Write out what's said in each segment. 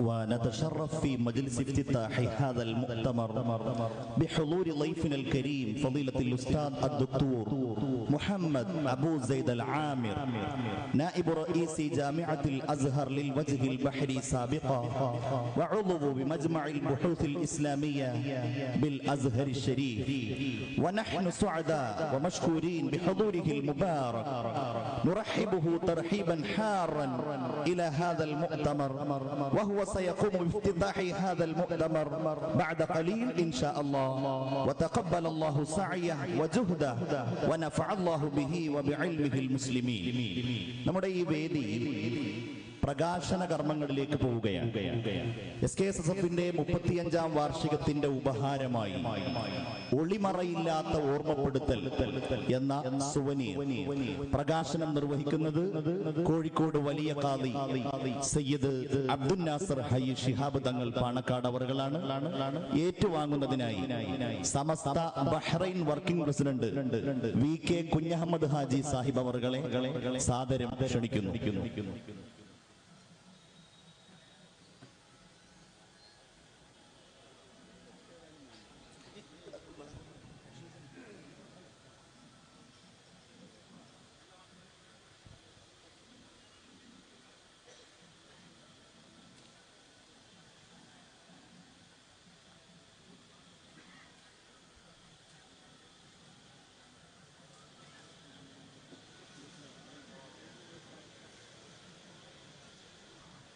ونتشرف في مجلس افتتاح هذا المؤتمر بحضور ضيفنا الكريم فضيلة الأستاذ الدكتور محمد أبو زيد العامر نائب رئيس جامعة الأزهر للوجه البحري سابقا وعضو بمجمع البحوث الإسلامية بالأزهر الشريف. ونحن سعداء ومشكورين بحضوره المبارك. نرحبه ترحيبا حارا إلى هذا المؤتمر وهو سيقوم بافتتاح هذا المؤتمر بعد قليل إن شاء الله. وتقبل الله سعيه وجهده ونفع الله به وبعلمه المسلمين നമ്മുടെ ഈ വേദി പ്രകാശന കർമ്മങ്ങളിലേക്ക് പോവുകയാണ്. എസ് കെ എസ് എസ് എഫിന്റെ മുപ്പത്തിയഞ്ചാം വാർഷികത്തിന്റെ ഉപഹാരമായി ഒളിമറയില്ലാത്ത ഓർമ്മപ്പെടുത്തൽ എന്ന പ്രകാശനം നിർവഹിക്കുന്നത് കോഴിക്കോട് വലിയ കാതി സയ്യിദ് അബ്ദുൽ നാസർ ഹൈ ഷിഹാബ് തങ്ങൾ പാണക്കാട് അവറുകളാണ്. ഏറ്റുവാങ്ങുന്നതിനായി Samastha Bahrain working president V K Kunhahammad Haji Sahib അവറുകളെ സാദരം ക്ഷണിക്കുന്നു.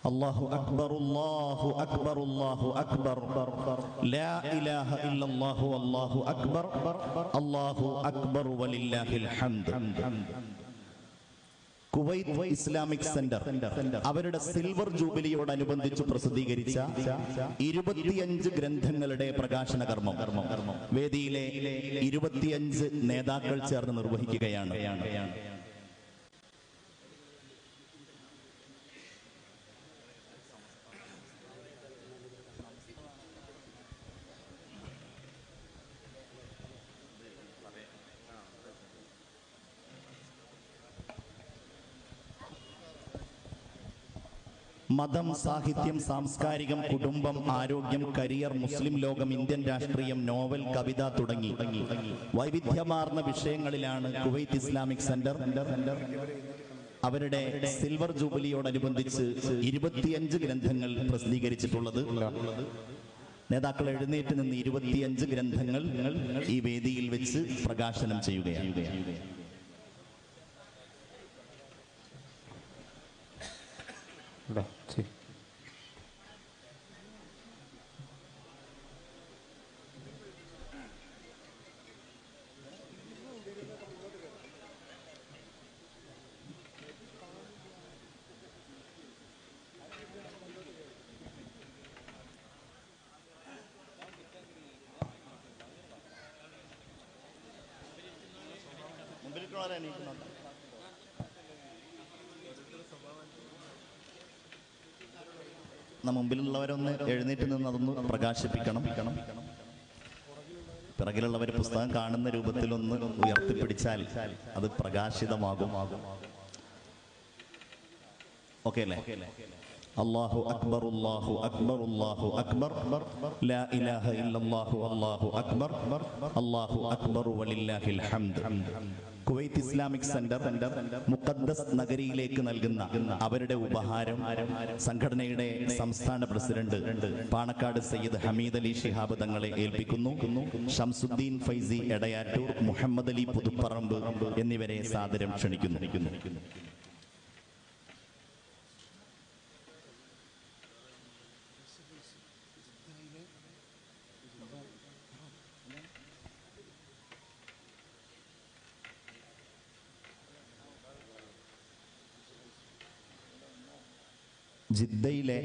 അള്ളാഹു അക്ബർ അള്ളാഹു അക്ബർ അള്ളാഹു അക്ബർ. ലാ ഇലാഹ ഇല്ലല്ലാഹു والله അക്ബർ. الله അക്ബർ ولله الحمد കുവൈത്ത് ഇസ്ലാമിക് സെന്റർ അവരുടെ സിൽവർ ജൂബിലിയോടനുബന്ധിച്ച് പ്രസിദ്ധീകരിച്ച ഇരുപത്തിയഞ്ച് ഗ്രന്ഥങ്ങളുടെ പ്രകാശന കർമ്മം വേദിയിലെ ഇരുപത്തിയഞ്ച് നേതാക്കൾ ചേർന്ന് നിർവഹിക്കുകയാണ്. മതം സാഹിത്യം സാംസ്കാരികം കുടുംബം ആരോഗ്യം കരിയർ മുസ്ലിം ലോകം ഇന്ത്യൻ രാഷ്ട്രീയം നോവൽ കവിത തുടങ്ങി. വൈവിധ്യമാർന്ന വിഷയങ്ങളിലാണ് കുവൈത്ത് ഇസ്ലാമിക് സെന്റർ അവരുടെ സിൽവർ ജൂബിലിയോടനുബന്ധിച്ച് ഇരുപത്തിയഞ്ച് ഗ്രന്ഥങ്ങൾ പ്രസിദ്ധീകരിച്ചിട്ടുള്ളത്. നേതാക്കൾ എഴുന്നേറ്റ് നിന്ന് ഇരുപത്തിയഞ്ച് ഗ്രന്ഥങ്ങൾ ഈ വേദിയിൽ വെച്ച് പ്രകാശനം ചെയ്യുകയാണ്. Vai, sì. മുമ്പിലേക്കുള്ളവരെ എണീക്കുന്നുണ്ട് മുമ്പിലുള്ളവരൊന്ന് എഴുന്നേറ്റ് നിന്ന് അതൊന്ന് പ്രകാശിപ്പിക്കണം. പിറകിലുള്ളവർ പുസ്തകം കാണുന്ന രൂപത്തിലൊന്ന് ഉയർത്തിപ്പിടിച്ചാൽ അത് പ്രകാശിതമാകും. ഓക്കെ അല്ലേ? അള്ളാഹു അക്ബർ അള്ളാഹു അക്ബർ അള്ളാഹു അക്ബർ. ലാ ഇലാഹ ഇല്ലല്ലാഹു അല്ലാഹു അക്ബർ. അള്ളാഹു അക്ബർ വലില്ലാഹിൽ ഹംദ്. കുവൈത്ത് ഇസ്ലാമിക് സെന്റർ മുഖദ്ദസ് നഗരിയിലേക്ക് നൽകുന്ന അവരുടെ ഉപഹാരം സംഘടനയുടെ സംസ്ഥാന പ്രസിഡന്റ് പാണക്കാട് സയ്യിദ് ഹമീദ് അലി ഷിഹാബ് തങ്ങളെ ഏൽപ്പിക്കുന്നു. ഷംസുദ്ദീൻ ഫൈസി എടയാറ്റൂർ മുഹമ്മദ് അലി പുതുപ്പറമ്പ് എന്നിവരെ സാദരം ക്ഷണിക്കുന്നു. ജിദ്ദയിലെ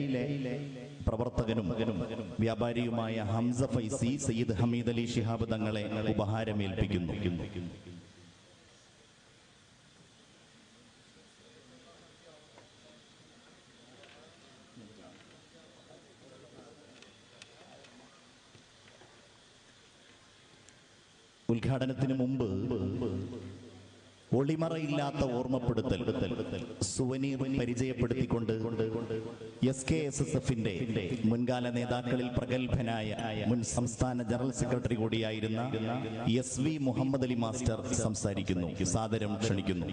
പ്രവർത്തകനും വ്യാപാരിയുമായ ഹംസ ഫൈസി സയ്യിദ് ഹമീദ് അലി ഷിഹാബ് തങ്ങളെ ഉപഹാരമേൽപ്പിക്കുന്നു. ഉദ്ഘാടനത്തിന് മുമ്പ് ഒളിമറയില്ലാത്ത ഓർമ്മപ്പെടുത്തൽ സുവനീർ പരിചയപ്പെടുത്തിക്കൊണ്ട് എസ് കെ എസ് എസ് എഫിന്റെ മുൻകാല നേതാക്കളിൽ പ്രഗത്ഭനായ മുൻ സംസ്ഥാന general secretary കൂടിയായിരുന്ന S V Muhammad Ali master സംസാരിക്കുന്നു. സാദരം ക്ഷണിക്കുന്നു.